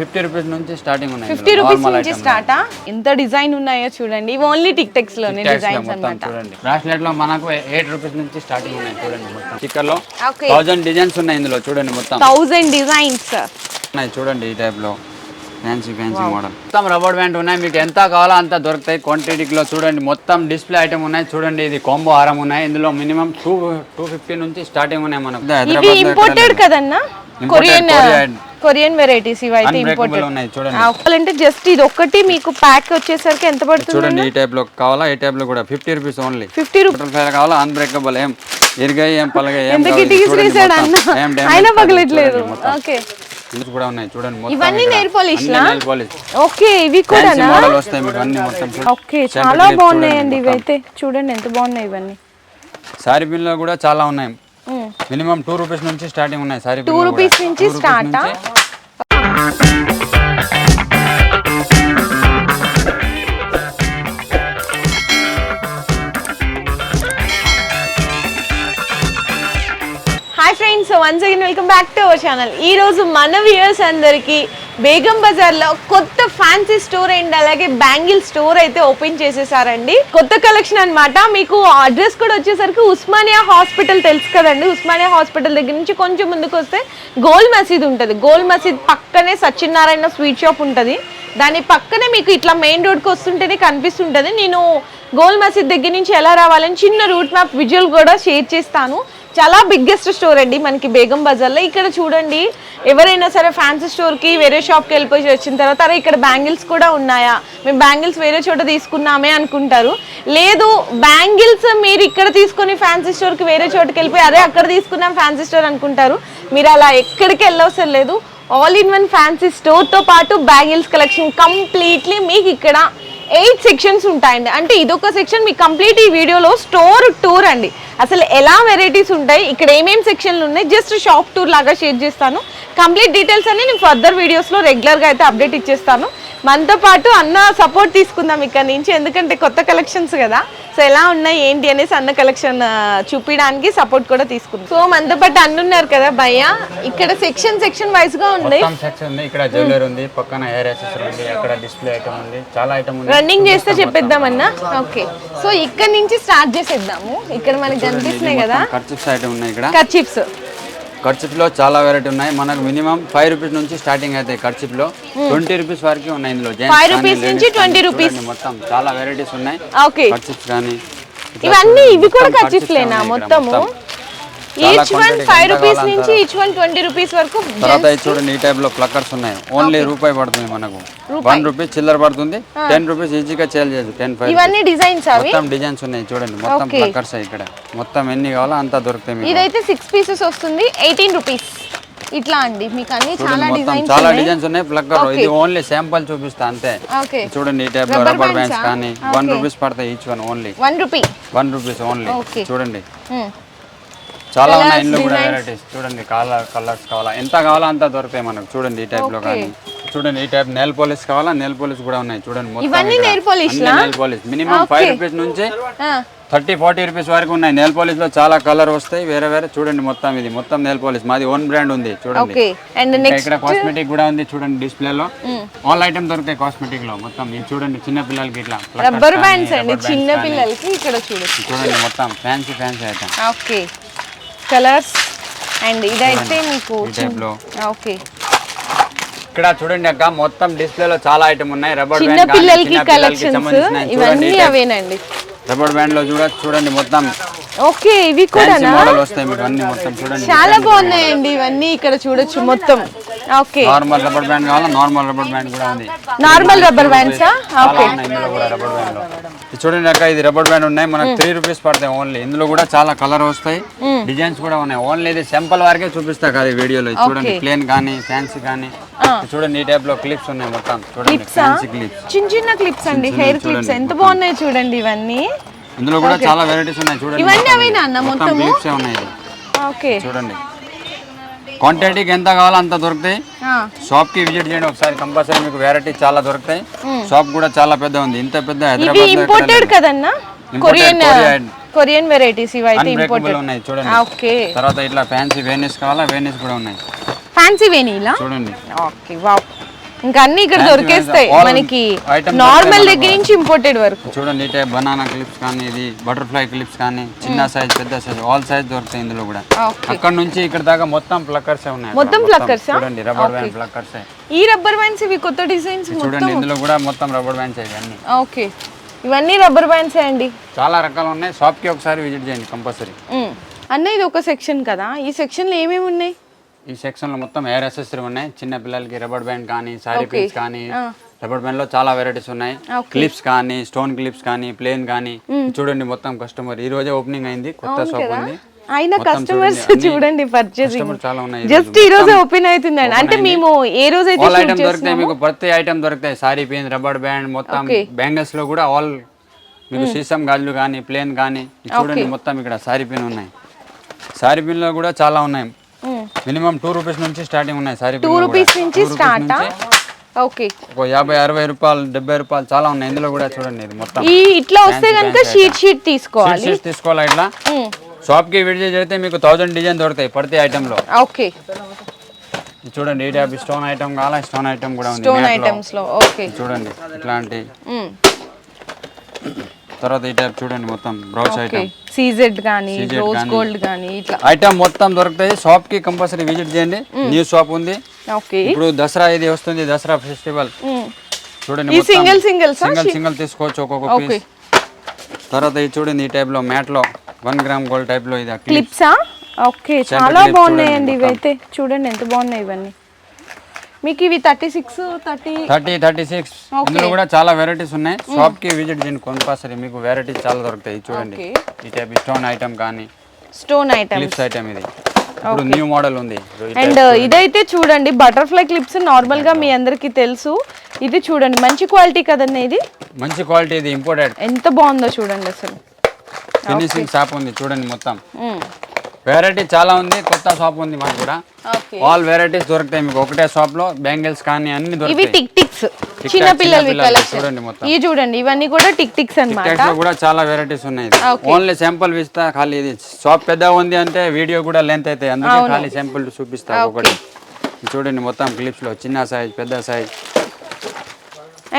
Fifty rupees నుంచి starting ఉన్నాయి fifty rupees నుంచి స్టార్టా? ఎంత డిజైన్ ఉన్నాయో చూడండి. ఇవి ఓన్లీ టిక్ టెక్స్లోనే డిజైన్స్ అన్నమాట. చూడండి. బ్రాస్లెట్లో మనకు ఎయిట్ రూపీస్ నుంచి స్టార్టింగ్ ఉన్నాయి చూడండి మొత్తం. స్టిక్కర్లో థౌజండ్ డిజైన్స్ ఉన్నాయి ఇందులో చూడండి మొత్తం. థౌజండ్ డిజైన్స్ ఉన్నాయి చూడండి ఈ టైప్లో. ఫ్యాన్సీ ఫ్యాన్సీ మోడల్ మొత్తం రబ్బర్ బ్యాండ్ ఉన్నాయి. మీకు ఎంత కావాలో అంత దొరుకుతాయి. క్వాంటిటీలో చూడండి. మొత్తం డిస్ప్లే ఐటమ్ ఉన్నాయి. చూడండి ఇది కాంబో హారం ఉన్నాయి. ఇందులో మినిమం టూ టూ ఫిఫ్టీ నుంచి స్టార్టింగ్ ఉన్నాయి మనకు. హైదరాబాద్లో కొరియన్. కొరియన్ వెరైటీస్ ఇవి అయితే ఇంపోర్టెడ్ ఉన్నాయి చూడండి అంటే జస్ట్ ఇది ఒక్కటి మీకు ప్యాక్ వచ్చేసరికి ఎంత పడుతుంది చూడండి ఈ టైప్లో కావాలా ఈ టైప్లో కూడా fifty rupees only fifty rupees కావాలా అన్బ్రేకబుల్ ఏం ఇరిగాయి ఏం పలగాయి ఏం. అన్న అయినా పగలట్లేదు. ఓకే కూడా ఉన్నాయి చూడండి మొత్తం ఇవన్నీ ఇక్కడ. nail polish అన్ని లా? nail polish. ఓకే ఇవి కూడానా model వస్తాయి మీకు అన్ని మొత్తం. ఓకే చాలా బాగున్నాయండి చూడండి ఇవైతే చూడండి ఎంత బాగున్నాయి ఇవన్నీ సారీ పిన్లో కూడా చాలా ఉన్నాయి. మినిమం టూ రూపీస్ నుంచి స్టార్టింగ్ ఉన్నాయి సారీ టూ రూపీస్ నుంచి స్టార్టా? Hi friends once again welcome back to our channel ఈ రోజు మన వ్యూయర్స్ అందరికి బేగం బజార్లో కొత్త ఫ్యాన్సీ స్టోర్ అండ్ అలాగే బ్యాంగిల్ స్టోర్ అయితే ఓపెన్ చేసేసారండి. కొత్త కలెక్షన్ అన్నమాట. మీకు అడ్రస్ కూడా వచ్చేసరికి ఉస్మానియా హాస్పిటల్ తెలుసు కదండి. ఉస్మానియా హాస్పిటల్ దగ్గర నుంచి కొంచెం ముందుకు వస్తే గోల్ మసీద్ ఉంటుంది. గోల్ మసీద్ పక్కనే సత్యనారాయణ స్వీట్ షాప్ ఉంటుంది. దాని పక్కనే మీకు ఇట్లా మెయిన్ రోడ్కి వస్తుంటేనే కనిపిస్తుంటుంది. నేను గోల్ మసీద్ దగ్గర నుంచి ఎలా రావాలని చిన్న రూట్ మ్యాప్ విజువల్ కూడా షేర్ చేస్తాను. చాలా బిగ్గెస్ట్ స్టోర్ అండి మనకి బేగం బజార్లో. ఇక్కడ చూడండి ఎవరైనా సరే ఫ్యాన్సీ స్టోర్కి వేరే షాప్కి వెళ్ళిపోయి వచ్చిన తర్వాత అరే ఇక్కడ బ్యాంగిల్స్ కూడా ఉన్నాయా? మేము బ్యాంగిల్స్ వేరే చోట తీసుకున్నామే అనుకుంటారు. లేదు బ్యాంగిల్స్ మీరు ఇక్కడ తీసుకొని ఫ్యాన్సీ స్టోర్కి వేరే చోటుకి వెళ్ళిపోయి అరే అక్కడ తీసుకున్నాం ఫ్యాన్సీ స్టోర్ అనుకుంటారు. మీరు అలా ఎక్కడికి వెళ్ళవసరం లేదు. ఆల్ ఇన్ వన్ ఫ్యాన్సీ స్టోర్తో పాటు బ్యాంగిల్స్ కలెక్షన్ కంప్లీట్లీ మీకు ఇక్కడ ఎయిట్ సెక్షన్స్ ఉంటాయండి. అంటే ఇదొక సెక్షన్ మీకు కంప్లీట్ ఈ వీడియోలో స్టోర్ టూర్ అండి. అసలు ఎలా వెరైటీస్ ఉంటాయి ఇక్కడ ఏమేమి సెక్షన్లు ఉన్నాయి జస్ట్ షాప్ టూర్ లాగా షేర్ చేస్తాను. కంప్లీట్ డీటెయిల్స్ అన్ని నేను ఫర్దర్ వీడియోస్లో రెగ్యులర్గా అయితే అప్డేట్ ఇచ్చేస్తాను. మనతో పాటు అన్న సపోర్ట్ తీసుకుందాం ఇక్కడ నుంచి. ఎందుకంటే కొత్త కలెక్షన్స్ కదా. సో ఎలా ఉన్నాయి ఏంటి అనేసి అన్న కలెక్షన్ చూపించడానికి సపోర్ట్ కూడా తీసుకుందాం. సో మనతో పాటు అన్న ఉన్నారు కదా భయ్య. ఇక్కడ సెక్షన్ సెక్షన్ వైజ్గా ఉంది. మొత్తం సెక్షన్ ఉంది. ఇక్కడ జ్యువెలరీ ఉంది పక్కన హెయిర్ యాక్సెసరీ ఉంది అక్కడ డిస్ప్లే ఐటమ్ ఉంది చాలా ఐటమ్ ఉంది. రన్నింగ్ చేస్తే చెప్పేద్దామన్నా ఓకే సో ఇక్కడ నుంచి స్టార్ట్ చేసేద్దాము. ఇక్కడ మనకి కనిపిస్తున్నాయి కదా. ఖర్చు ఐటమ్ ఉన్నాయి ఇక్కడ. కర్చిప్స్ ఖర్చుప్లో చాలా వెరైటీ ఉన్నాయి. మనకు మినిమం ఫైవ్ రూపీస్ నుంచి స్టార్టింగ్ అవుతాయి ఖర్చుప్లో ట్వంటీ రూపీస్ వరకు ఉన్నాయి ఇందులో. Gents Five కానీ, rupees ladies నుంచి కానీ 20 rupees. చూడండి మొత్తం చాలా వెరైటీస్ ఉన్నాయి. ఓకే ఖర్చుప్స్ కానీ ఇవన్నీ ఇవి కూడా మొత్తం కర్చిప్స్ ఖర్చుప్స్ లేనా ఉన్నాయి ఇక్కడ మొత్తము? Each one five rupees? నుంచి ఈచ్ వన్ ట్వంటీ రూపీస్ వరకు తర్వాత ఇది చూడండి ఈ టైప్లో ప్లక్కర్స్ ఉన్నాయి. ఓన్లీ రూపాయి పడుతుంది మనకు. వన్ రూపీస్ చిల్లర పడుతుంది. టెన్ రూపీస్ ఈజీగా సేల్ చేయొచ్చు. టెన్ ఫైవ్ ఇవన్నీ డిజైన్స్ మొత్తం డిజైన్స్ ఉన్నాయి చూడండి. మొత్తం. ప్లక్కర్స్ ఇక్కడ. మొత్తం ఎన్ని కావాలో అంత దొరుకుతాయి ఇదైతే సిక్స్ పీసెస్ వస్తుంది. ఎయిటీన్ రూపీస్ ఇట్లా అండి. మీకు అన్ని చాలా డిజైన్స్ చాలా డిజైన్స్ ఉన్నాయి. ప్లక్కర్ ఇది ఓన్లీ శాంపుల్ చూపిస్తా అంతే. చూడండి ఈ టైప్లో రబ్బర్ బ్యాండ్స్? కానీ వన్ రూపీస్ పడతాయి each one only one rupee one rupees only. చూడండి. చాలా ఉన్నాయి ఇందులో కూడా వెరైటీస్ చూడండి కలర్ కలర్స్ కావాలా? ఎంత కావాలో అంత దొరుకుతాయి మనకు. చూడండి ఈ టైప్లో కానీ. చూడండి ఈ టైప్ నెల్ పోలీస్ కావాలా? నెల్ పోలీస్ కూడా ఉన్నాయి. చూడండి మొత్తం? Nail polish minimum five rupees నుంచి థర్టీ ఫార్టీ రూపీస్ వరకు ఉన్నాయి. నెల్ పాలిష్లో చాలా కలర్ వస్తాయి. వేరే వేరే. చూడండి మొత్తం ఇది. మొత్తం నెల్ పాలిష్ మాది ఓన్ బ్రాండ్ ఉంది. చూడండి. ఇక్కడ కాస్మెటిక్ కూడా ఉంది. చూడండి డిస్ప్లే లో. ఆల్ ఐటమ్ దొరుకుతాయి కాస్మెటిక్లో. మొత్తం ఇది చూడండి చిన్న పిల్లలకి ఇట్లా రబ్బర్ బ్యాండ్స్ అండి. చిన్న. పిల్లలకి ఇక్కడ చూడొచ్చు. చూడండి మొత్తం fancy fancy item okay colours and ఇదైతే మీకు ఓకే. ఇక్కడ చూడండి అక్క మొత్తం డిస్ప్లే లో చాలా ఐటమ్ ఉన్నాయి. రబ్బర్ చిన్న పిల్లలకి కలెక్షన్స్ ఇవన్నీ అవేనండి. రబ్బర్ బ్యాండ్లో చూడ చూడండి మొత్తం. ఓకే ఇవి చూడండి. చాలా బాగున్నాయండి ఇవన్నీ. ఇక్కడ చూడొచ్చు మొత్తం. నార్మల్ రబ్బర్ బ్యాండ్ కావాలా? నార్మల్ రబ్బర్ బ్యాండ్ కూడా ఉంది. నార్మల్ రబ్బర్ బ్యాండ్సా? ఓకే. ఇందులో కూడా రబ్బర్ బ్యాండ్ చూడండి అక్క ఇది రబ్బర్ బ్యాండ్ ఉన్నాయి. మనకు త్రీ రూపీస్ పడతాయి ఓన్లీ ఇందులో కూడా చాలా కలర్ వస్తాయి. డిజైన్స్ కూడా ఉన్నాయి. ఓన్లీ ఇది సింపుల్ వరకే చూపిస్తా కదా వీడియోలో. చూడండి ప్లేన్ కానీ ఫ్యాన్సీ కానీ. చూడండి ఈ టైప్లో క్లిప్స్ ఉన్నాయి మొత్తం. చూడండి ఫ్యాన్సీ క్లిప్స్ చిన్న చిన్న క్లిప్స్ అండి. హెయిర్ క్లిప్స్ ఎంత బాగున్నాయి చూడండి ఇవన్నీ? ఇందులో కూడా చాలా వెరైటీస్ ఉన్నాయి. చూడండి ఇవన్నీ అవేనా అన్న మొత్తం క్లిప్స్ ఉన్నాయి. ఓకే. చూడండి. క్వాంటిటీకి ఎంత కావాలో అంత దొరుకుతాయి. షాప్కి విజిట్ చేయండి ఒకసారి. కంపల్సరీ మీకు వెరైటీ చాలా దొరుకుతాయి. షాప్ కూడా చాలా పెద్ద ఉంది. ఇంత పెద్ద హైదరాబాద్ ఇంపోర్టెడ్ కదన్నా? కొరియన్. కొరియన్ వెరైటీస్ ఇవి అయితే అన్బ్రేకబుల్ ఇంపోర్టెడ్ ఉన్నాయి చూడండి. ఓకే తర్వాత ఇట్లా ఫ్యాన్సీ వేనిస్ కావాలా? వేనిస్ కూడా ఉన్నాయి. ఫ్యాన్సీ వేనీలా చూడండి. ఓకే వావ్ ఇంకా అన్ని ఇక్కడ దొరికేస్తాయి. మనకి నార్మల్ దగ్గర నుంచి ఇంపోర్టెడ్ వరకు. చూడండి టైప్ బనానా క్లిప్స్ కానీ ఇది బటర్ఫ్లై క్లిప్స్ కానీ చిన్న సైజ్ పెద్ద సైజ్ ఆల్ సైజ్ దొరుకుతాయి ఇందులో కూడా. ఓకే అక్కడ నుంచి ఇక్కడ దాకా మొత్తం ప్లక్కర్స్ ఉన్నాయి మొత్తం ఆ? చూడండి రబ్బర్ బ్యాండ్ ప్లక్కర్స్ ఈ రబ్బర్ బ్యాండ్స్ ఇవి కొత్త డిజైన్స్ చూడండి ఇందులో కూడా మొత్తం రబ్బర్ బ్యాండ్స్ ఇవన్నీ. ఓకే ఇవన్నీ రబ్బర్ బ్యాండ్స్ అండి? చాలా రకాలు ఉన్నాయి. షాప్కి ఒకసారి విజిట్ చేయండి కంపల్సరీ మ్మ్. అన్న ఇది ఒక సెక్షన్ కదా. ఈ సెక్షన్లో ఏమేమి ఉన్నాయి? ఈ సెక్షన్లో మొత్తం హెయిర్ అసెసరీ ఉన్నాయి. చిన్న పిల్లలకి రబ్బర్ బ్యాండ్ కానీ సారీ పిన్స్ కానీ రబ్బర్ బ్యాండ్లో చాలా వెరైటీస్ ఉన్నాయి. క్లిప్స్ కానీ స్టోన్ క్లిప్స్ కానీ ప్లేన్ కానీ. చూడండి మొత్తం కస్టమర్ ఈ రోజే ఓపెనింగ్ అయింది. కొత్త షాప్ ఉంది. అయినా కస్టమర్స్ చూడండి, పర్చేసింగ్ కస్టమర్ చాలా ఉన్నాయి జస్ట్ ఈ రోజే ఓపెన్ అవుతుందండి. అంటే మేము ఏ రోజు అయితే ఐటమ్ దొరుకుతాయి మీకు ప్రతి ఐటమ్ దొరుకుతాయి. సారీ పిన్ రబ్బర్ బ్యాండ్ మొత్తం బ్యాంగిల్స్లో కూడా ఆల్ మీకు సీసం గాజులు కానీ ప్లేన్ కానీ. చూడండి మొత్తం ఇక్కడ సారీ పిన్ ఉన్నాయి. సారీ పిన్లో కూడా చాలా ఉన్నాయి. మినిమం టూ రూపీస్ నుంచి స్టార్టింగ్ ఉన్నాయి సారీ టూ రూపీస్ నుంచి స్టార్ట్? ఓకే. ఒక యాభై అరవై రూపాయలు డెబ్బై రూపాయలు చాలా ఉన్నాయి. ఇందులో కూడా చూడండి ఇది మొత్తం. ఈ ఇట్లా వస్తే కనుక షీట్ షీట్ తీసుకోవాలి. షీట్స్ తీసుకోవాలా ఇట్లా. షాప్కి విడిచి చేస్తే మీకు థౌజండ్ డిజైన్ దొరుకుతాయి ప్రతి ఐటమ్లో ఓకే చూడండి ఈ టైప్ స్టోన్ ఐటమ్ కావాలా? స్టోన్ ఐటమ్ కూడా ఉంది స్టోన్. ఐటమ్స్లో ఓకే. చూడండి ఇట్లాంటి. మ్మ్. తర్వాత ఈ టైప్ చూడండి మొత్తం brooch okay item CZ CZ rose గానీ. గోల్డ్ కానీ ఇట్లా. ఐటమ్ మొత్తం దొరుకుతాయి. షాప్కి కంపల్సరీ విజిట్ చేయండి. న్యూ షాప్ ఉంది. ఓకే ఇప్పుడు దసరా ఇది వస్తుంది దసరా ఫెస్టివల్ మ్మ్. చూడండి ఈ సింగిల్ సింగిల్ సింగల్ సింగల్ తీసుకోవచ్చు ఒక్కొక్క పీస్ తర్వాత ఇది చూడండి ఈ టైప్లో మ్యాట్లో వన్ గ్రామ్ గోల్డ్ టైప్లో ఇది క్లిప్ క్లిప్సా ఓకే చాలా బాగున్నాయండి ఇవైతే. చూడండి ఎంత బాగున్నాయి ఇవన్నీ. మీకు ఇవి thirty six thirty thirty thirty six. ఇందులో కూడా చాలా వెరైటీస్ ఉన్నాయి. షాప్కి విజిట్ చేయండి కంపల్సరీ మీకు వెరైటీస్ చాలా దొరుకుతాయి. చూడండి. ఈ టైప్ స్టోన్ ఐటమ్ కానీ స్టోన్ ఐటమ్ క్లిప్స్ ఐటమ్ ఇది. ఇప్పుడు న్యూ మోడల్ ఉంది. అండ్ ఇదైతే చూడండి బటర్ఫ్లై క్లిప్స్ నార్మల్గా మీ అందరికి తెలుసు. ఇది చూడండి మంచి క్వాలిటీ కదండి ఇది? మంచి క్వాలిటీ ఇది ఇంపోర్టెడ్ ఎంత బాగుందో చూడండి అసలు. ఫినిషింగ్ షాప్ ఉంది చూడండి మొత్తం. వెరైటీ చాలా ఉంది కొత్త షాప్ ఉంది మాకు కూడా. ఆల్ వెరైటీస్ దొరుకుతాయి మీకు. ఒకటే షాప్లో బ్యాంగిల్స్ కానీ అన్ని ఇవి దొరుకుతాయి టిక్ టిక్స్ చిన్న పిల్లలవి కలెక్షన్ చూడండి మొత్తం. ఇవి చూడండి ఇవన్నీ కూడా టిక్ టిక్స్ అన్నమాట. Tags లో కూడా చాలా వెరైటీస్ ఉన్నాయి Okay. ఓన్లీ శాంపుల్ ఇస్తా ఖాళీ ఇది. షాప్ పెద్దగా ఉంది అంటే వీడియో కూడా లెంత్ అవుతాయి అందుకే ఖాళీ శాంపుల్ చూపిస్తా ఒకటి. చూడండి మొత్తం క్లిప్స్లో చిన్న సైజ్ పెద్ద సైజ్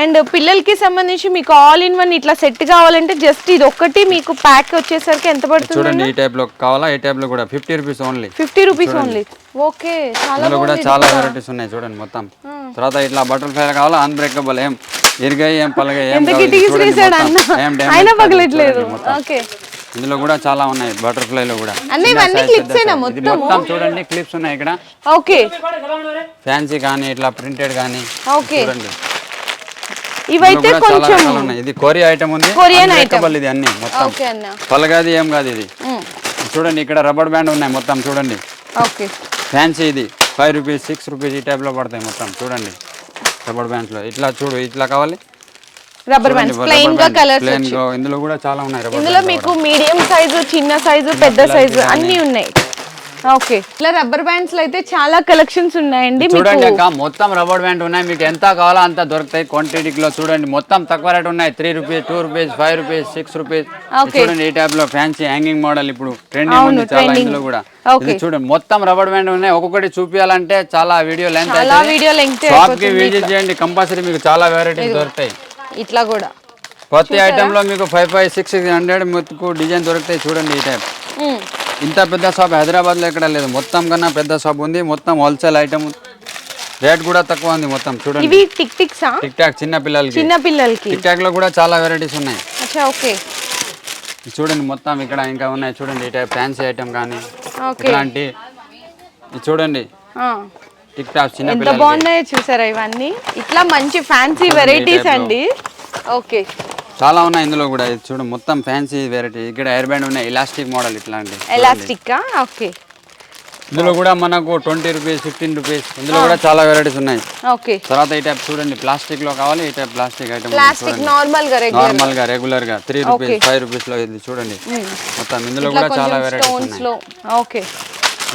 అండ్ పిల్లలకి సంబంధించి మీకు ఆల్ ఇన్ వన్ ఇట్లా సెట్ కావాలంటే జస్ట్ ఇది ఒక్కటి మీకు ప్యాక్ వచ్చేసరికి ఎంత పడుతుంది చూడండి ఈ టైప్లో కావాలా? ఈ టైప్లో కూడా fifty rupees only fifty rupees only okay చాలా కూడా చాలా వెరైటీస్ ఉన్నాయి చూడండి మొత్తం. తర్వాత ఇట్లా బటర్ఫ్లై కావాలా? అన్బ్రేకబుల్ ఏం ఇరిగాయి ఏం పలగాయి ఏం అయినా. పగలట్లేదు. ఓకే. ఇందులో కూడా చాలా ఉన్నాయి బటర్ఫ్లై లో కూడా. అన్న ఇవన్నీ మొత్తం చూడండి క్లిప్స్ ఉన్నాయి ఇక్కడ. ఓకే. ఫ్యాన్సీ కానీ ఇట్లా ప్రింటెడ్ కానీ. ఓకే. చూడండి. ఇవైతే కొంచెం ఇది కొరియా ఐటమ్ ఉంది. Korean Unbreakable ఇది అన్ని? మొత్తం. ఓకే అన్న. పలగాది ఏం కాదు ఇది. చూడండి ఇక్కడ రబ్బర్ బ్యాండ్ ఉన్నాయి మొత్తం చూడండి. ఓకే. ఫ్యాన్సీ ఇది. ఫైవ్ రూపీస్ సిక్స్ రూపీస్ ఈ టైప్లో పడతాయి మొత్తం చూడండి. రబ్బర్ బ్యాండ్స్లో ఇట్లా చూడు ఇట్లా కావాలి. రబ్బర్ బ్యాండ్స్ ప్లెయిన్గా కలర్స్ ప్లేన్ ఇందులో కూడా చాలా ఉన్నాయి రబ్బర్ ఇందులో మీకు మీడియం సైజు చిన్న సైజు పెద్ద సైజు అన్ని ఉన్నాయి. ఓకే. ఇట్లా రబ్బర్ బ్యాండ్స్లో అయితే చాలా కలెక్షన్స్ ఉన్నాయండి చూడండి అక్క మొత్తం రబ్బర్ బ్యాండ్ ఉన్నాయి. మీకు ఎంత కావాలో అంత దొరుకుతాయి. క్వాంటిటీలో చూడండి మొత్తం తక్కువ రేట్ ఉన్నాయి. Three rupees two rupees five rupees six rupees. చూడండి ఈ టైప్లో ఫ్యాన్సీ హ్యాంగింగ్ మోడల్ ఇప్పుడు ట్రెండింగ్ ఉంది చాలా. ఇందులో కూడా. ఇది చూడండి మొత్తం రబ్బర్ బ్యాండ్ ఉన్నాయి. ఒక్కొక్కటి చూపించాలంటే చాలా వీడియో లెంత్ వీడియో లెంగ్త్ షాప్కి విజిట్ చేయండి కంపల్సరీ మీకు చాలా వెరైటీస్ దొరుకుతాయి. ఇట్లా కూడా. ప్రతి ఐటమ్లో మీకు five five six six hundred మీకు డిజైన్ దొరుకుతాయి చూడండి ఈ టైప్. ఇంత పెద్ద షాప్ హైదరాబాద్లో ఎక్కడ లేదు. మొత్తం కన్నా పెద్ద షాప్ ఉంది. మొత్తం హోల్సేల్ ఐటమ్ రేట్ కూడా తక్కువ ఉంది మొత్తం చూడండి. ఇవి టిక్ టిక్సా టిక్ టాక్ చిన్న పిల్లలకి. చిన్న పిల్లలకి. టిక్ టాక్లో కూడా చాలా వెరైటీస్ ఉన్నాయి. అచ్చా ఓకే. చూడండి మొత్తం ఇక్కడ ఇంకా ఉన్నాయి. చూడండి ఈ టైప్ ఫ్యాన్సీ ఐటమ్ కానీ ఇది చూడండి. టిక్ టాక్ చిన్న ఎంత బాగున్నాయో చూసారా ఇవన్నీ? ఇట్లా మంచి ఫ్యాన్సీ వెరైటీస్ అండి. ఓకే. చాలా ఉన్నాయి ఇందులో కూడా. ఇది చూడు మొత్తం ఫ్యాన్సీ వెరైటీ ఇక్కడ ఎయిర్ బ్యాండ్ ఉన్నాయి ఇలాస్టిక్ మోడల్ ఇట్లాంటి ఎలాస్టిక్ ఓకే ఇందులో కూడా మనకు ట్వంటీ రూపీస్ ఫిఫ్టీన్ రూపీస్ ఇందులో కూడా చాలా వెరైటీస్ ఉన్నాయి. ఓకే తర్వాత ఈ టైప్ చూడండి ప్లాస్టిక్లో కావాలి ఈ టైప్ ప్లాస్టిక్ ఐటమ్ ప్లాస్టిక్ నార్మల్గా రెగ్యులర్ నార్మల్గా రెగ్యులర్గా. త్రీ రూపీస్ ఫైవ్ రూపీస్లో ఇది చూడండి. మొత్తం ఇందులో కూడా చాలా వెరైటీస్ స్టోన్స్ ఉన్నాయి. లో. ఓకే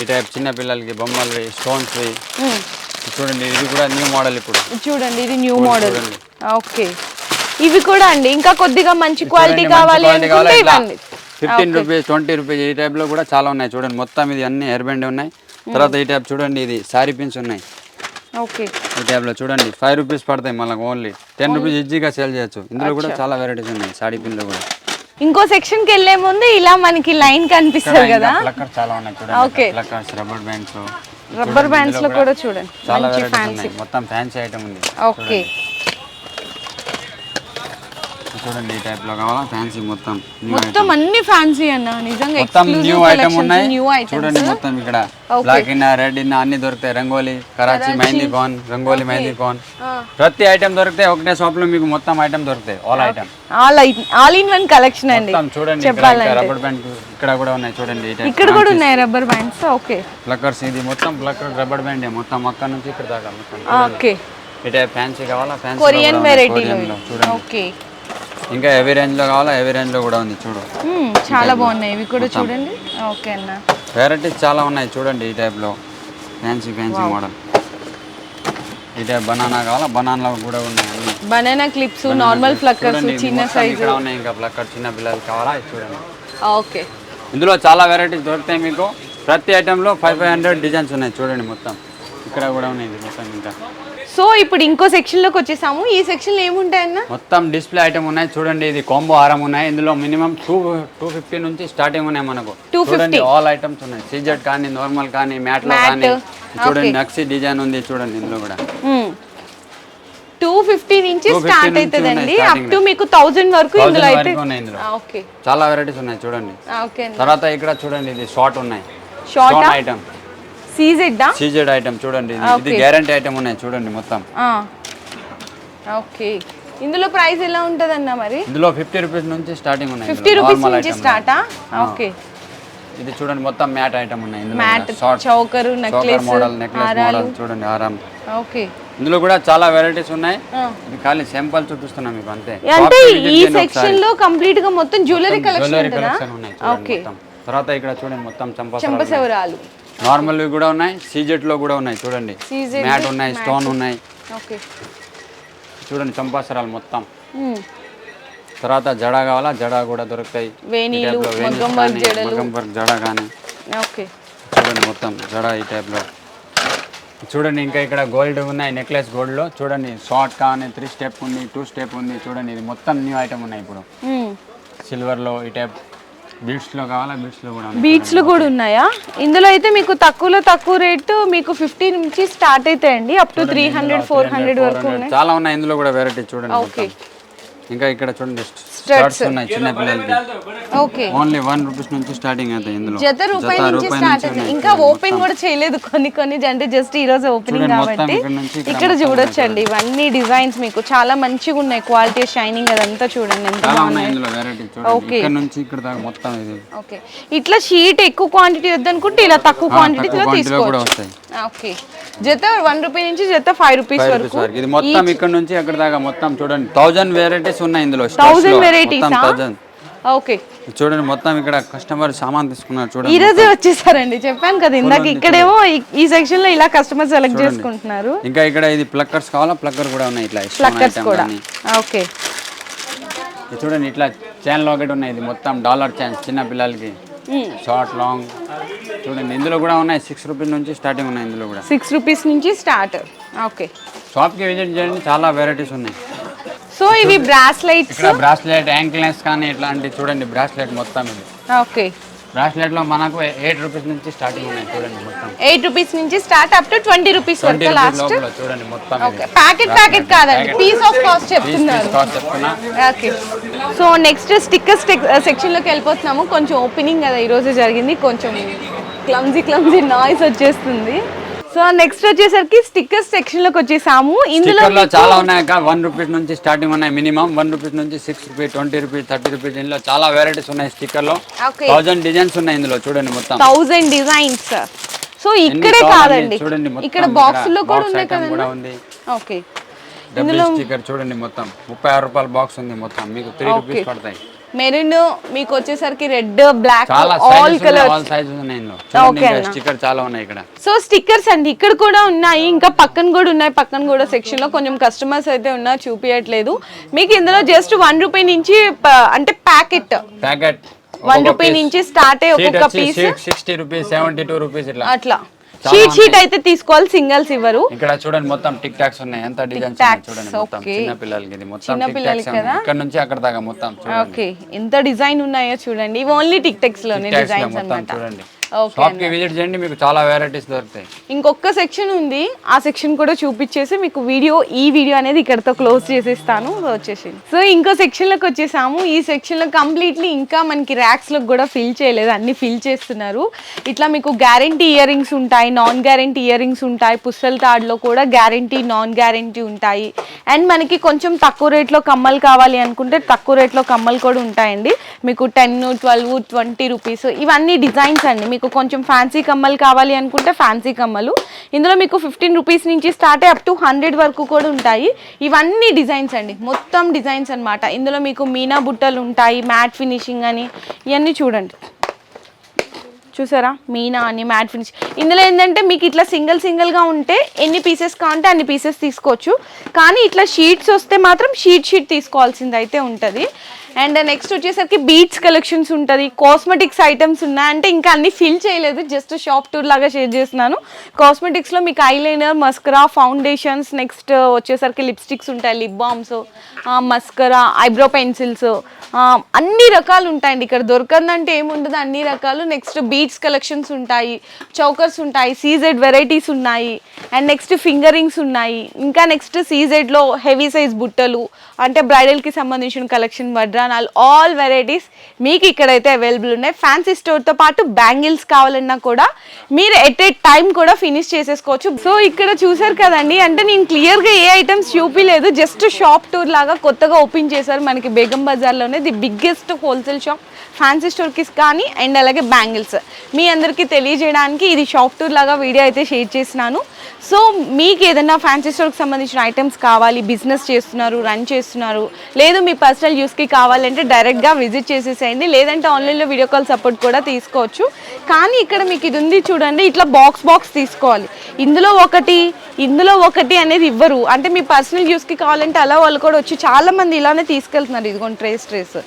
ఈ టైప్ చిన్న పిల్లలకి బొమ్మలు స్టోన్స్ చూడండి ఇది కూడా న్యూ మోడల్ ఇప్పుడు. చూడండి ఇది న్యూ మోడల్. ఓకే ఇవి కూడా అండి. ఇంకా కొద్దిగా మంచి క్వాలిటీ కావాలి అనుకుంటే ఫిఫ్టీన్ రూపీస్ ట్వంటీ రూపీస్ ఈ టైప్లో కూడా చాలా ఉన్నాయి. చూడండి మొత్తం ఇది అన్ని ఎయిర్ బ్యాండ్ ఉన్నాయి. తర్వాత ఈ టైప్ చూడండి ఇది సారీ పిన్స్ ఉన్నాయి. ఓకే ఈ టైప్లో చూడండి ఫైవ్ రూపీస్ పడతాయి మళ్ళీ ఓన్లీ టెన్ రూపీస్ ఈజీగా సేల్ చేయొచ్చు. ఇందులో కూడా చాలా వెరైటీస్ ఉన్నాయి సాడీ పిన్లో కూడా. ఇంకో సెక్షన్కి వెళ్ళే ముందు ఇలా మనకి లైన్ కనిపిస్తుంది కదా. చాలా ఉన్నాయి. చూడండి రబ్బర్ బ్యాండ్స్ రబ్బర్ బ్యాండ్స్లో కూడా చూడండి. చాలా వెరైటీస్ ఫ్యాన్సీ ఉన్నాయి. మొత్తం ఫ్యాన్సీ ఐటమ్ ఉంది. ఓకే చూడండి ఈ టైప్లో కావాలా? ఫ్యాన్సీ మొత్తం. మొత్తం అన్ని ఫ్యాన్సీ అన్న నిజంగా మొత్తం న్యూ ఐటమ్ ఉన్నాయి. న్యూ చూడండి మొత్తం ఇక్కడ. బ్లాక్ ఇన్న రెడ్ ఇన్న అన్ని దొరుకుతాయి. రంగోలీ కరాచీ మెహందీ కాన్ రంగోలీ మెహందీ కాన్ ప్రతి ఐటమ్ దొరుకుతాయి ఒకటే షాప్లో మీకు మొత్తం ఐటమ్ దొరుకుతాయి. All item all all in one collection అండి. మొత్తం చూడండి ఇక్కడ రబ్బర్ బ్యాండ్ ఇక్కడ కూడా ఉన్నాయి చూడండి ఇక్కడ కూడా ఉన్నాయి రబ్బర్ బ్యాండ్స్ ఓకే ప్లక్కర్స్ ఇది మొత్తం ప్లక్కర్ రబ్బర్ బ్యాండ్ మొత్తం అక్కడ నుంచి ఇక్కడ దాకా మొత్తం. ఓకే టైప్ ఫ్యాన్సీ కావాలా? ఫ్యాన్సీ కొరియన్ వెరైటీలో చూడండి. ఓకే ఇంకా హెవీ రేంజ్లో కావాలా? హెవీ రేంజ్లో కూడా ఉంది చూడు. చాలా బాగున్నాయి. ఇవి కూడా చూడండి. ఓకే అన్న. వెరైటీస్ చాలా ఉన్నాయి చూడండి ఈ టైప్లో. ఫ్యాన్సీ ఫ్యాన్సీ మోడల్ ఈ టైప్ బనానా కావాలా? బనానా కూడా ఉన్నాయి. బనానా క్లిప్స్ నార్మల్ ఫ్లక్కర్స్ చిన్న సైజు ఉన్నాయి. ఇంకా ప్లక్కర్ చిన్న పిల్లలకి కావాలా? చూడండి. ఓకే. ఇందులో చాలా వెరైటీస్ దొరుకుతాయి మీకు. ప్రతి ఐటెంలో ఫైవ్ ఫైవ్ హండ్రెడ్ డిజైన్స్ ఉన్నాయి. చూడండి మొత్తం. ఇక్కడ కూడా ఉన్నాయి మొత్తం ఇంకా. సో ఇప్పుడు ఇంకో సెక్షన్లోకి వచ్చేసాము. ఈ సెక్షన్లో ఏముంటాయన్న మొత్తం డిస్ప్లే ఐటమ్ ఉన్నాయి. చూడండి ఇది కాంబో హారం ఉన్నాయి. ఇందులో మినిమం టూ టూ ఫిఫ్టీ నుంచి స్టార్టింగ్ ఉన్నాయి మనకు. 250. చూడండి ఆల్ ఐటమ్స్ ఉన్నాయి. సీజెడ్ కానీ నార్మల్ కానీ మ్యాట్లో కానీ. చూడండి నక్సీ డిజైన్ ఉంది. చూడండి ఇందులో కూడా. టూ ఫిఫ్టీ నుంచి 250 స్టార్ట్ అవుతుందండి అప్ టు మీకు థౌజండ్ వరకు ఇందులో 1000 అయితే ఓకే చాలా వెరైటీస్ ఉన్నాయి చూడండి. ఓకే తర్వాత ఇక్కడ చూడండి ఇది షార్ట్ ఉన్నాయి. Short item CZ CZ item చూడండి. ఇది. గ్యారంటీ ఐటమ్ ఉన్నాయి చూడండి మొత్తం. ఓకే. ఇందులో ప్రైస్ ఎలా ఉంటుందన్న మరి? ఇందులో ఫిఫ్టీ రూపీస్ నుంచి స్టార్టింగ్ ఉన్నాయి. ఫిఫ్టీ. రూపీస్ నుంచి స్టార్టా? ఓకే. ఇది చూడండి మొత్తం మ్యాట్ ఐటమ్ ఉన్నాయి. ఇందులో matte choker necklace model necklace model చూడండి హారం. ఓకే. ఇందులో కూడా చాలా వెరైటీస్ ఉన్నాయి. ఇది ఖాళీ శాంపుల్ చూపిస్తున్నా మీకు అంతే. అంటే ఈ సెక్షన్లో కంప్లీట్గా మొత్తం జ్యువెలరీ కలెక్షన్ ఉన్నాయి మొత్తం. తర్వాత ఇక్కడ చూడండి మొత్తం చంపా చంపసెవరాలు నార్మల్ కూడా ఉన్నాయి సీజెట్లో కూడా ఉన్నాయి చూడండి. మ్యాట్ ఉన్నాయి స్టోన్ ఉన్నాయి. చూడండి చంపాసరాలు మొత్తం. తర్వాత జడ కావాలా? జడ కూడా దొరుకుతాయి. లో వర్క్ వర్క్ జడ కానీ. చూడండి మొత్తం జడ ఈ టైప్లో చూడండి ఇంకా ఇక్కడ గోల్డ్ ఉన్నాయి నెక్లెస్ గోల్డ్లో చూడండి షార్ట్ కానీ త్రీ స్టెప్ ఉంది టూ స్టెప్ ఉంది. చూడండి ఇది మొత్తం న్యూ ఐటమ్ ఉన్నాయి ఇప్పుడు. సిల్వర్లో ఈ టైప్ కావాలా? కూడా. బీట్స్లో కూడా ఉన్నాయా? ఇందులో అయితే మీకు తక్కువలో తక్కువ రేటు మీకు ఫిఫ్టీ నుంచి స్టార్ట్ అవుతాయండి. Up to three hundred four hundred వరకు 400 ఉన్నాయి. చాలా ఉన్నాయి. ఇందులో కూడా వెరైటీ చూడండి ఓకే. ఇంకా ఇక్కడ చూడండి స్టార్ట్స్ ఉన్నాయి చిన్న పిల్లలకి ఓకే. ఓన్లీ వన్ రూపీస్ నుంచి స్టార్టింగ్ అవుతాయి ఇందులో. జత రూపాయి నుంచి స్టార్ట్ అవుతుంది. ఇంకా ఓపెన్ కూడా చేయలేదు కొన్ని కొన్ని. అంటే జస్ట్ ఈ రోజు ఓపెనింగ్ కాబట్టి ఇక్కడ చూడొచ్చండి. ఇవన్నీ డిజైన్స్ మీకు. చాలా మంచిగా ఉన్నాయి. క్వాలిటీ షైనింగ్ అదంతా చూడండి. ఎంత చాలా ఉన్నాయి ఇందులో వెరైటీ చూడండి ఇక్కడ నుంచి ఇక్కడ దాకా మొత్తం ఇది. ఓకే ఇట్లా షీట్ ఎక్కువ క్వాంటిటీ వద్దనుకుంటే ఇలా తక్కువ క్వాంటిటీలో తీసుకోవచ్చు. ఓకే జత వన్ రూపీ నుంచి జత ఫైవ్ రూపీస్ వరకు ఇది మొత్తం ఇక్కడ నుంచి అక్కడ దాకా మొత్తం చూడండి. థౌజండ్ వెరైటీస్ ఉన్నాయి ఇందులో వెరైటీస్ ఓకే చూడండి మొత్తం ఇక్కడ కస్టమర్ సామాన్ తీసుకున్నారు ఈ చూడండి రోజే వచ్చేసారండి చెప్పాను కదా ఇందాక. ఇక్కడేమో ఈ- ఈ సెక్షన్లో ఇలా కస్టమర్ సెలెక్ట్ చేసుకుంటున్నారు. ఇంకా ఇక్కడ ఇది ప్లక్కర్స్ కావాలా? ప్లక్కర్ కూడా ఉన్నాయి ఇట్లా ప్లక్కర్స్ కూడా. ఓకే చూడండి ఇట్లా చైన్ లాకెట్ ఉన్నాయి ఇది మొత్తం డాలర్ చైన్ చిన్న పిల్లలకి. షార్ట్ లాంగ్ చూడండి ఇందులో కూడా ఉన్నాయి సిక్స్ రూపీస్ నుంచి స్టార్టింగ్ ఉన్నాయి ఇందులో కూడా. సిక్స్ రూపీస్ నుంచి స్టార్ట్ ఓకే షాప్కి విజిట్ చేయండి చాలా వెరైటీస్ ఉన్నాయి. సో ఇవి బ్రాస్లైట్స్? ఇక్కడ బ్రాస్లెట్ యాంక్లెస్ కానీ ఇట్లాంటి చూడండి బ్రాస్లెట్ మొత్తం ఇది. ఓకే. బ్రాస్లెట్లో మనకు ఎయిట్ రూపీస్ నుంచి స్టార్టింగ్ ఉన్నాయి చూడండి మొత్తం. ఎయిట్ రూపీస్ నుంచి start up to twenty rupees వరకు లాస్ట్. చూడండి మొత్తం ఓకే. ప్యాకెట్ ప్యాకెట్ కాదండి. పీస్ ఆఫ్ కాస్ట్ చెప్తున్నారు. ఓకే. సో నెక్స్ట్ స్టిక్కర్స్ సెక్షన్లోకి వెళ్ళిపోతున్నాము. కొంచెం ఓపెనింగ్ కదా ఈరోజు జరిగింది. కొంచెం క్లమ్జీ క్లమ్జీ నాయిస్ వచ్చేస్తుంది. సో నెక్స్ట్ వచ్చేసరికి స్టిక్కర్స్ సెక్షన్లోకి వచ్చేసాము. ఇందులో చాలా ఉన్నాయి అక్క. వన్ రూపీస్ నుంచి స్టార్టింగ్ ఉన్నాయి మినిమం వన్ రూపీస్ నుంచి six rupees twenty rupees thirty rupees ఇందులో చాలా వెరైటీస్ ఉన్నాయి స్టిక్కర్లో. థౌజండ్ డిజైన్స్ ఉన్నాయి ఇందులో. చూడండి మొత్తం. థౌజండ్ డిజైన్స్ సో ఇక్కడే కాదండి. చూడండి ఇక్కడ బాక్స్లో కూడా ఉన్నాయి కదండి. ఉంది. ఓకే డబ్బుల్ స్టిక్కర్ చూడండి మొత్తం. ముప్పై ఆరు రూపాయల బాక్స్ ఉంది మొత్తం. మీకు త్రీ రూపీస్ పడతాయి. మెరూన్ మీకు వచ్చేసరికి red black all sizes colour all sizes ఉన్నాయి ఇందులో. చూడండి ఇంకా స్టిక్కర్ చాలా ఉన్నాయి ఇక్కడ. సో స్టిక్కర్స్ అండి ఇక్కడ కూడా ఉన్నాయి ఇంకా పక్కన కూడా ఉన్నాయి పక్కన కూడా సెక్షన్లో. కొంచెం కస్టమర్స్ అయితే ఉన్నారు చూపించట్లేదు మీకు ఇందులో జస్ట్ వన్ రూపీ నుంచి అంటే ప్యాకెట్. ప్యాకెట్ వన్ రూపీ నుంచి స్టార్ట్ అయ్యి ఒక్కొక్క piece sixty rupees seventy two rupees ఇట్లా. అట్లా. షీట్ షీట్ అయితే తీసుకోవాలి సింగల్స్ ఇవ్వరు. ఇక్కడ చూడండి మొత్తం టిక్ టాక్స్ ఉన్నాయి. ఎంత డిజైన్స్ చూడండి మొత్తం. చిన్న పిల్లలకి ఇది మొత్తం చిన్న పిల్లలకి కదా? ఇక్కడ నుంచి అక్కడ దాకా మొత్తం ఓకే ఎంత డిజైన్ ఉన్నాయో చూడండి. ఇవి ఓన్లీ టిక్ టెక్స్లోనే డిజైన్స్ అన్నమాట. చూడండి. షాప్కి విజిట్ చేయండి మీకు చాలా వెరైటీస్ దొరుకుతాయి. ఇంకొక సెక్షన్ ఉంది ఆ సెక్షన్ కూడా చూపించేసి మీకు వీడియో ఈ వీడియో అనేది ఇక్కడతో క్లోజ్ చేసేస్తాను వచ్చేసి సో ఇంకో సెక్షన్లోకి వచ్చేసాము. ఈ సెక్షన్లో కంప్లీట్లీ ఇంకా మనకి ర్యాక్స్లో కూడా ఫిల్ చేయలేదు అన్ని ఫిల్ చేస్తున్నారు. ఇట్లా మీకు గ్యారంటీ ఇయర్ రింగ్స్ ఉంటాయి నాన్ గ్యారంటీ ఇయర్ రింగ్స్ ఉంటాయి పుస్తల తాడులో కూడా గ్యారంటీ నాన్ గ్యారంటీ ఉంటాయి. అండ్ మనకి కొంచెం తక్కువ రేట్లో కమ్మలు కావాలి అనుకుంటే తక్కువ రేట్లో కమ్మలు కూడా ఉంటాయండి. మీకు టెన్ ట్వెల్వ్ ట్వంటీ రూపీస్ ఇవన్నీ డిజైన్స్ అండి. మీకు మీకు కొంచెం ఫ్యాన్సీ కమ్మలు కావాలి అనుకుంటే ఫ్యాన్సీ కమ్మలు. ఇందులో మీకు ఫిఫ్టీన్ రూపీస్ నుంచి స్టార్ట్ అప్ టు హండ్రెడ్ వరకు కూడా ఉంటాయి. ఇవన్నీ డిజైన్స్ అండి. మొత్తం డిజైన్స్ అన్నమాట. ఇందులో మీకు మీనా బుట్టలు ఉంటాయి మ్యాట్ ఫినిషింగ్ అని. ఇవన్నీ చూడండి. చూసారా? మీనా అని మ్యాట్ ఫినిష్ ఇందులో ఏంటంటే మీకు ఇట్లా సింగిల్ సింగిల్గా ఉంటే ఎన్ని పీసెస్ కావాలంటే అన్ని పీసెస్ తీసుకోవచ్చు. కానీ ఇట్లా షీట్స్ వస్తే మాత్రం షీట్ షీట్ తీసుకోవాల్సింది అయితే ఉంటుంది. అండ్ నెక్స్ట్ వచ్చేసరికి బీట్స్ కలెక్షన్స్ ఉంటుంది. కాస్మెటిక్స్ ఐటమ్స్ ఉన్నాయి. అంటే ఇంకా అన్ని ఫిల్ చేయలేదు. జస్ట్ షాప్ టూర్ లాగా షేర్ చేస్తున్నాను. కాస్మెటిక్స్లో మీకు ఐలైనర్ మస్కరా ఫౌండేషన్స్ నెక్స్ట్ వచ్చేసరికి లిప్స్టిక్స్ ఉంటాయి. Lip balms mascara eyebrow pencils అన్ని రకాలు ఉంటాయండి ఇక్కడ. దొరకందంటే ఏముండదు. అన్ని రకాలు. నెక్స్ట్ బీట్స్ కలెక్షన్స్ ఉంటాయి. చౌకర్స్ ఉంటాయి. సీజెడ్ వెరైటీస్ ఉన్నాయి. అండ్ నెక్స్ట్ ఫింగరింగ్స్ ఉన్నాయి. ఇంకా నెక్స్ట్ సీజెడ్లో హెవీ సైజ్ బుట్టలు. అంటే బ్రైడల్కి సంబంధించిన కలెక్షన్ వడ్ర ఆల్ వెరైటీస్ మీకు ఇక్కడైతే అవైలబుల్ ఉన్నాయి. ఫ్యాన్సీ స్టోర్తో పాటు బ్యాంగిల్స్ కావాలన్నా కూడా మీరు ఎట్ ఏ టైం కూడా ఫినిష్ చేసేసుకోవచ్చు. సో ఇక్కడ చూసారు కదండి అంటే నేను క్లియర్గా ఏ ఐటమ్స్ చూపించలేదు జస్ట్ షాప్ టూర్ లాగా కొత్తగా ఓపెన్ చేశారు మనకి Begum బజార్లోనే. The biggest wholesale shop fancy స్టోర్కి కానీ అండ్ అలాగే బ్యాంగిల్స్ మీ అందరికీ తెలియజేయడానికి ఇది షాప్ టూర్ లాగా వీడియో అయితే షేర్ చేసినాను సో మీకు ఏదైనా ఫ్యాన్సీ స్టోర్కి సంబంధించిన ఐటమ్స్ కావాలి బిజినెస్ చేస్తున్నారు రన్ చేస్తున్నారు లేదు మీ పర్సనల్ యూస్కి కావాలంటే డైరెక్ట్గా విజిట్ చేసేసేయండి. లేదంటే ఆన్లైన్లో వీడియో కాల్ సపోర్ట్ కూడా తీసుకోవచ్చు. కానీ ఇక్కడ మీకు ఇది ఉంది చూడండి ఇట్లా బాక్స్ బాక్స్ తీసుకోవాలి. ఇందులో ఒకటి ఇందులో ఒకటి అనేది ఇవ్వరు. అంటే మీ పర్సనల్ యూస్కి కావాలంటే అలా వాళ్ళు కూడా వచ్చి చాలా మంది ఇలానే తీసుకెళ్తున్నారు. ఇదిగోండి ట్రేస్ ట్రేస్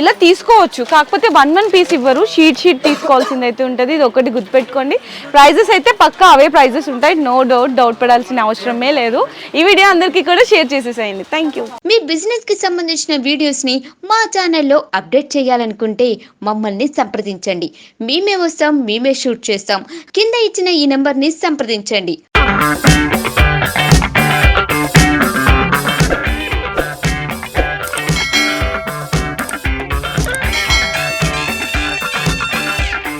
ఇలా తీసుకోవచ్చు. కాకపోతే వన్ వన్ పీస్ ఇవ్వరు. షీట్ షీట్ తీసుకోవాల్సింది అయితే ఉంటుంది. ఇది ఒకటి గుర్తుపెట్టుకోండి. ప్రైజెస్ అయితే పక్కా అవే ప్రైజెస్ ఉంటాయి. నో డౌట్ డౌట్ పడాల్సిన అవసరమే లేదు. ఈ వీడియో అందరికీ కూడా షేర్ చేసేసేయండి. థ్యాంక్ యూ మీ బిజినెస్కి సంబంధించిన వీడియోస్ని మా ఛానల్లో అప్డేట్ చేయాలనుకుంటే మమ్మల్ని సంప్రదించండి. మేమే వస్తాం మేమే షూట్ చేస్తాం. కింద ఇచ్చిన ఈ నెంబర్ని సంప్రదించండి.